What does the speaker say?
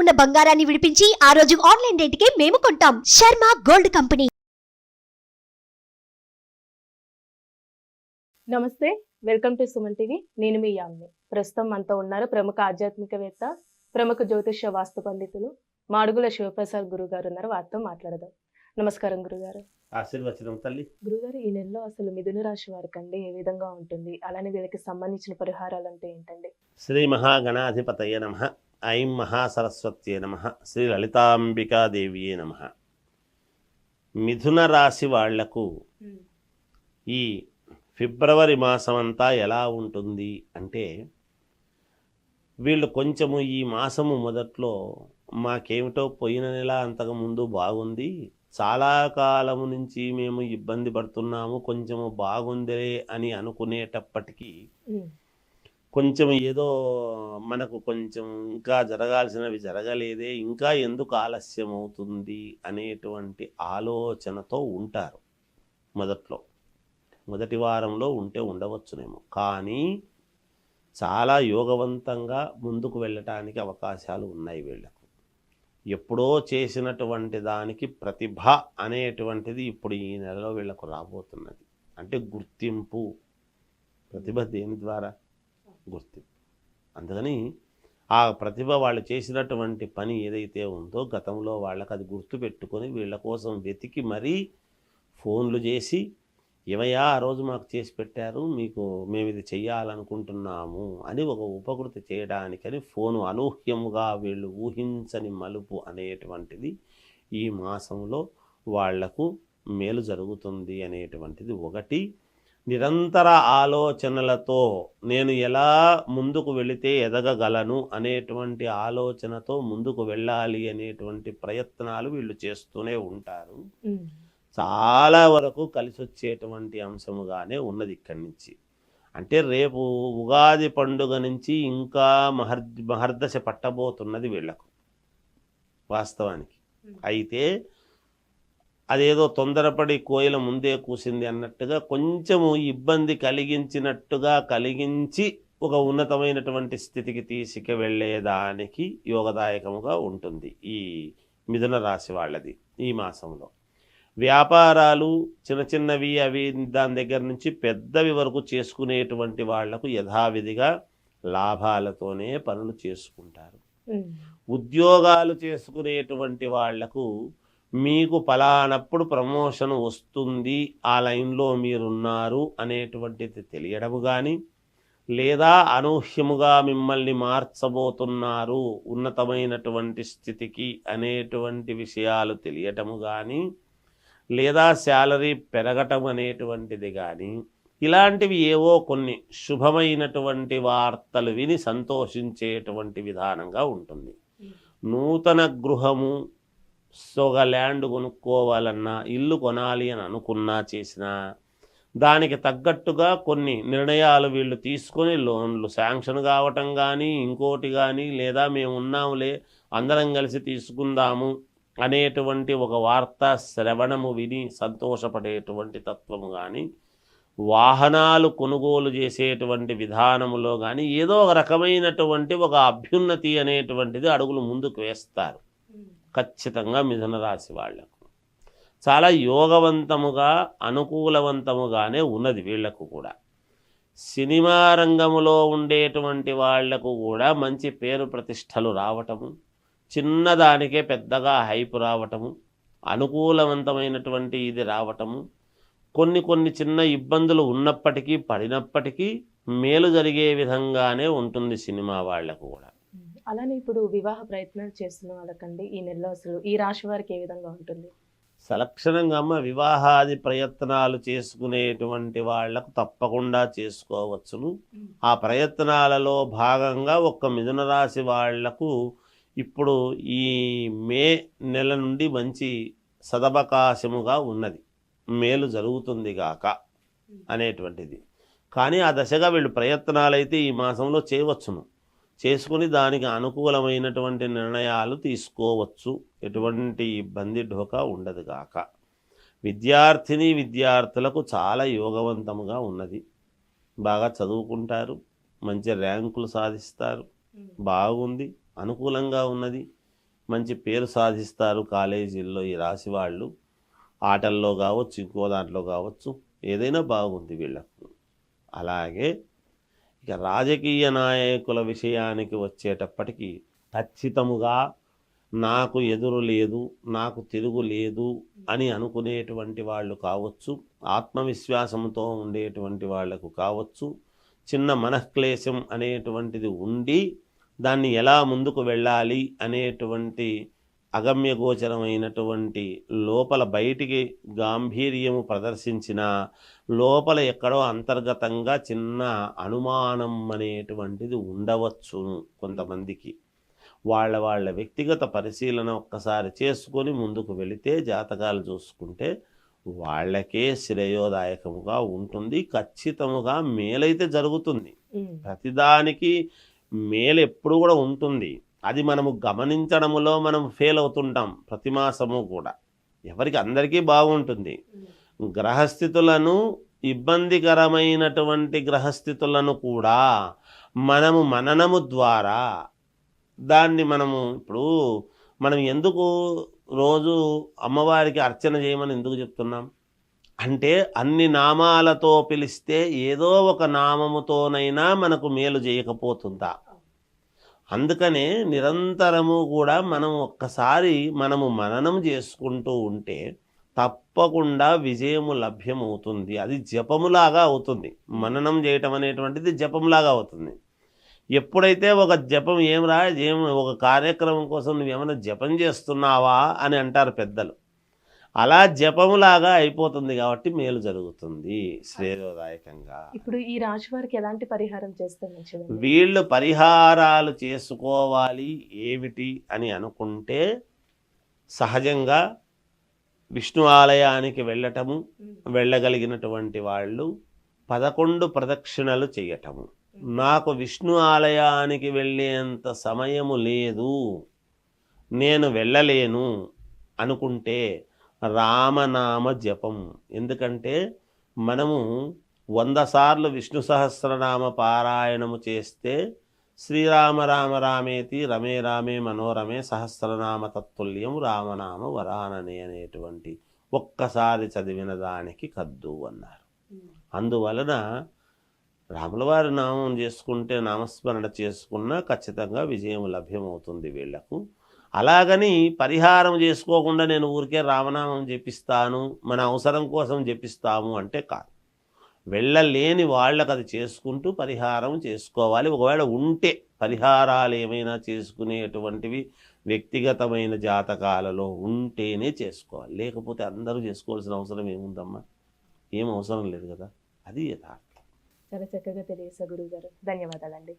ఉన్న బంగారాన్ని విడిపించి ఆ రోజు ఆన్లైన్ రేటుకే మేము కొంటాం. Sharma gold company. నమస్తే వెల్కమ్ టు సుమన్ టీవీ. నేను మీ యామ్ని. ప్రస్తుతం మనతో ఉన్నారు ప్రముఖ ఆధ్యాత్మికవేత్త ప్రముఖ జ్యోతిష్య వాస్తు పండితులు మాడుగుల శివప్రసాద్ గురువు గారు ఉన్నారు. వారితో మాట్లాడదాం. నమస్కారం గురుగారు. ఆశీర్వచనం తల్లి. గురుగారు ఈ నెలలో అసలు మిథున రాశి వారికి అండి ఏ విధంగా ఉంటుంది? అలానే వీళ్ళకి సంబంధించిన పరిహారాలు అంటే ఏంటండి? శ్రీ మహాగణాధిపతయ నమ. ఐం మహాసరస్వత్యే నమ. శ్రీ లలితాంబికాదేవియే నమ. మిథున రాశి వాళ్ళకు ఈ ఫిబ్రవరి మాసం అంతా ఎలా ఉంటుంది అంటే వీళ్ళు కొంచెము ఈ మాసము మొదట్లో మాకేమిటో పోయిన నెల అంతకు ముందు బాగుంది. చాలా కాలము నుంచి మేము ఇబ్బంది పడుతున్నాము కొంచెము బాగుందిలే అని అనుకునేటప్పటికీ కొంచెం ఏదో మనకు కొంచెం ఇంకా జరగాల్సినవి జరగలేదే ఇంకా ఎందుకు ఆలస్యం అవుతుంది అనేటువంటి ఆలోచనతో ఉంటారు. మొదట్లో మొదటి వారంలో ఉంటే ఉండవచ్చునేమో. కానీ చాలా యోగవంతంగా ముందుకు వెళ్ళటానికి అవకాశాలు ఉన్నాయి వీళ్ళకు. ఎప్పుడో చేసినటువంటి దానికి ప్రతిభ అనేటువంటిది ఇప్పుడు ఈ నెలలో వీళ్ళకు రాబోతున్నది. అంటే గుర్తింపు ప్రతిభ దేని ద్వారా? గుర్తింపు అందుకని ఆ ప్రతిభ వాళ్ళు చేసినటువంటి పని ఏదైతే ఉందో గతంలో వాళ్ళకి అది గుర్తుపెట్టుకొని వీళ్ళ కోసం వెతికి మరీ ఫోన్లు చేసి ఏమయ్యా ఆ రోజు మాకు చేసి పెట్టారు మీకు మేము ఇది చెయ్యాలనుకుంటున్నాము అని ఒక ఉపకృతి చేయడానికని ఫోను అనూహ్యముగా వీళ్ళు ఊహించని మలుపు అనేటువంటిది ఈ మాసంలో వాళ్ళకు మేలు జరుగుతుంది అనేటువంటిది ఒకటి. నిరంతర ఆలోచనలతో నేను ఎలా ముందుకు వెళితే ఎదగగలను అనేటువంటి ఆలోచనతో ముందుకు వెళ్ళాలి అనేటువంటి ప్రయత్నాలు వీళ్ళు చేస్తూనే ఉంటారు. చాలా వరకు కలిసి వచ్చేటువంటి అంశముగానే ఉన్నది ఇక్కడి నుంచి. అంటే రేపు ఉగాది పండుగ నుంచి ఇంకా మహర్ మహర్దశ పట్టబోతున్నది వీళ్ళకు వాస్తవానికి. అయితే అదేదో తొందరపడి కోయిల ముందే కూసింది అన్నట్టుగా కొంచెము ఇబ్బంది కలిగించినట్టుగా కలిగించి ఒక ఉన్నతమైనటువంటి స్థితికి తీసుకు వెళ్ళేదానికి యోగదాయకముగా ఉంటుంది ఈ మిథున రాశి వాళ్ళది ఈ మాసంలో. వ్యాపారాలు చిన్న చిన్నవి అవి దాని దగ్గర నుంచి పెద్దవి వరకు చేసుకునేటువంటి వాళ్ళకు యథావిధిగా లాభాలతోనే పనులు చేసుకుంటారు. ఉద్యోగాలు చేసుకునేటువంటి వాళ్ళకు మీకు పలానప్పుడు ప్రమోషన్ వస్తుంది ఆ లైన్లో మీరున్నారు అనేటువంటిది తెలియడము కానీ లేదా అనూహ్యముగా మిమ్మల్ని మార్చబోతున్నారు ఉన్నతమైనటువంటి స్థితికి అనేటువంటి విషయాలు తెలియటము కానీ లేదా శాలరీ పెరగటం అనేటువంటిది కానీ ఇలాంటివి ఏవో కొన్ని శుభమైనటువంటి వార్తలు విని సంతోషించేటువంటి విధానంగా ఉంటుంది. నూతన గృహము సొగ ల్యాండ్ కొనుక్కోవాలన్నా ఇల్లు కొనాలి అని అనుకున్నా చేసినా దానికి తగ్గట్టుగా కొన్ని నిర్ణయాలు వీళ్ళు తీసుకొని లోన్లు శాంక్షన్ కావటం కానీ ఇంకోటి కానీ లేదా మేము ఉన్నాములే అందరం కలిసి తీసుకుందాము అనేటువంటి ఒక వార్త శ్రవణము విని సంతోషపడేటువంటి తత్వము కానీ వాహనాలు కొనుగోలు చేసేటువంటి విధానములో కానీ ఏదో ఒక రకమైనటువంటి ఒక అభ్యున్నతి అనేటువంటిది అడుగులు ముందుకు వేస్తారు. ఖచ్చితంగా మిథునరాశి వాళ్ళకు చాలా యోగవంతముగా అనుకూలవంతముగానే ఉన్నది వీళ్ళకు కూడా. సినిమా రంగములో ఉండేటువంటి వాళ్ళకు కూడా మంచి పేరు ప్రతిష్టలు రావటము చిన్నదానికే పెద్దగా హైప్ రావటము అనుకూలవంతమైనటువంటి ఇది రావటము కొన్ని కొన్ని చిన్న ఇబ్బందులు ఉన్నప్పటికీ పడినప్పటికీ మేలు జరిగే విధంగానే ఉంటుంది సినిమా వాళ్ళకు కూడా. అలానే ఇప్పుడు వివాహ ప్రయత్నాలు చేస్తున్న వాళ్ళకండి ఈ నెలలో అసలు ఈ రాశి వారికి ఏ విధంగా ఉంటుంది? సలక్షణంగా అమ్మ వివాహాది ప్రయత్నాలు చేసుకునేటువంటి వాళ్ళకు తప్పకుండా చేసుకోవచ్చును. ఆ ప్రయత్నాలలో భాగంగా ఒక్క మిథున రాశి వాళ్ళకు ఇప్పుడు ఈ మే నెల నుండి మంచి సదవకాశముగా ఉన్నది. మేలు జరుగుతుంది గాక అనేటువంటిది. కానీ ఆ దశగా వీళ్ళు ప్రయత్నాలైతే ఈ మాసంలో చేయవచ్చును. చేసుకుని దానికి అనుకూలమైనటువంటి నిర్ణయాలు తీసుకోవచ్చు. ఎటువంటి ఇబ్బంది ఢోకా ఉండదు గాక. విద్యార్థిని విద్యార్థులకు చాలా యోగవంతముగా ఉన్నది. బాగా చదువుకుంటారు. మంచి ర్యాంకులు సాధిస్తారు. బాగుంది. అనుకూలంగా ఉన్నది. మంచి పేరు సాధిస్తారు కాలేజీల్లో ఈ రాశి వాళ్ళు. ఆటల్లో కావచ్చు ఇంకో దాంట్లో కావచ్చు. ఏదైనా బాగుంది వీళ్ళకు. అలాగే ఇక రాజకీయ నాయకుల విషయానికి వచ్చేటప్పటికీ ఖచ్చితముగా నాకు ఎదురు లేదు నాకు తిరుగు లేదు అని అనుకునేటువంటి వాళ్ళు కావచ్చు ఆత్మవిశ్వాసంతో ఉండేటువంటి వాళ్ళకు కావచ్చు చిన్న మనఃక్లేశం అనేటువంటిది ఉండి దాన్ని ఎలా ముందుకు వెళ్ళాలి అనేటువంటి అగమ్యగోచరమైనటువంటి లోపల బయటికి గాంభీర్యము ప్రదర్శించిన లోపల ఎక్కడో అంతర్గతంగా చిన్న అనుమానం అనేటువంటిది ఉండవచ్చు కొంతమందికి. వాళ్ళ వాళ్ళ వ్యక్తిగత పరిశీలన ఒక్కసారి చేసుకొని ముందుకు వెళితే జాతకాలు చూసుకుంటే వాళ్ళకే శ్రేయోదాయకముగా ఉంటుంది. ఖచ్చితముగా మేలైతే జరుగుతుంది. ప్రతిదానికి మేలు ఎప్పుడు కూడా ఉంటుంది. అది మనము గమనించడములో మనం ఫెయిల్ అవుతుంటాం ప్రతి మాసము కూడా. ఎవరికి అందరికీ బాగుంటుంది. గ్రహస్థితులను ఇబ్బందికరమైనటువంటి గ్రహస్థితులను కూడా మనము మననము ద్వారా దాన్ని మనము ఇప్పుడు మనం ఎందుకు రోజు అమ్మవారికి అర్చన చేయమని ఎందుకు చెప్తున్నాం? అంటే అన్ని నామాలతో పిలిస్తే ఏదో ఒక నామముతోనైనా మనకు మేలు చేయకపోతుందా? అందుకనే నిరంతరము కూడా మనం ఒక్కసారి మనము మననం చేసుకుంటూ ఉంటే తప్పకుండా విజయము లభ్యమవుతుంది. అది జపములాగా అవుతుంది. మననం చేయటం అనేటువంటిది జపంలాగా అవుతుంది. ఎప్పుడైతే ఒక జపం ఏం రా ఏం ఒక కార్యక్రమం కోసం నువ్వేమైనా జపం చేస్తున్నావా అని అంటారు పెద్దలు. అలా జపములాగా అయిపోతుంది కాబట్టి మేలు జరుగుతుంది శ్రేయోదాయకంగా. ఇప్పుడు ఈ రాశి వారికి ఎలాంటి పరిహారం చేస్తే వీళ్ళు పరిహారాలు చేసుకోవాలి ఏమిటి అని అనుకుంటే సహజంగా విష్ణు ఆలయానికి వెళ్ళటము వెళ్ళగలిగినటువంటి వాళ్ళు పదకొండు ప్రదక్షిణలు చేయటము. నాకు విష్ణు ఆలయానికి వెళ్ళేంత సమయము లేదు నేను వెళ్ళలేను అనుకుంటే రామనామ జపం. ఎందుకంటే మనము వంద సార్లు విష్ణు సహస్రనామ పారాయణము చేస్తే శ్రీరామ రామ రామేతి రమే రామే మనోరమే సహస్రనామ తత్తుల్యం రామనామ వరాననే అనేటువంటి ఒక్కసారి చదివిన దానికి కద్దు అన్నారు. అందువలన రాములవారి నామం చేసుకుంటే నామస్మరణ చేసుకున్నా ఖచ్చితంగా విజయం లభ్యమవుతుంది వీళ్ళకు. అలాగని పరిహారం చేసుకోకుండా నేను ఊరికే రామనామం జపిస్తాను మన అవసరం కోసం జపిస్తాము అంటే కాదు. వెళ్ళలేని వాళ్ళకు అది చేసుకుంటూ పరిహారం చేసుకోవాలి. ఒకవేళ ఉంటే పరిహారాలు ఏమైనా చేసుకునేటువంటివి వ్యక్తిగతమైన జాతకాలలో ఉంటేనే చేసుకోవాలి. లేకపోతే అందరూ చేసుకోవాల్సిన అవసరం ఏముందమ్మా? ఏం అవసరం లేదు కదా? అది యథార్థం. చాలా చక్కగా తెలియసా గురువు గారు ధన్యవాదాలండి.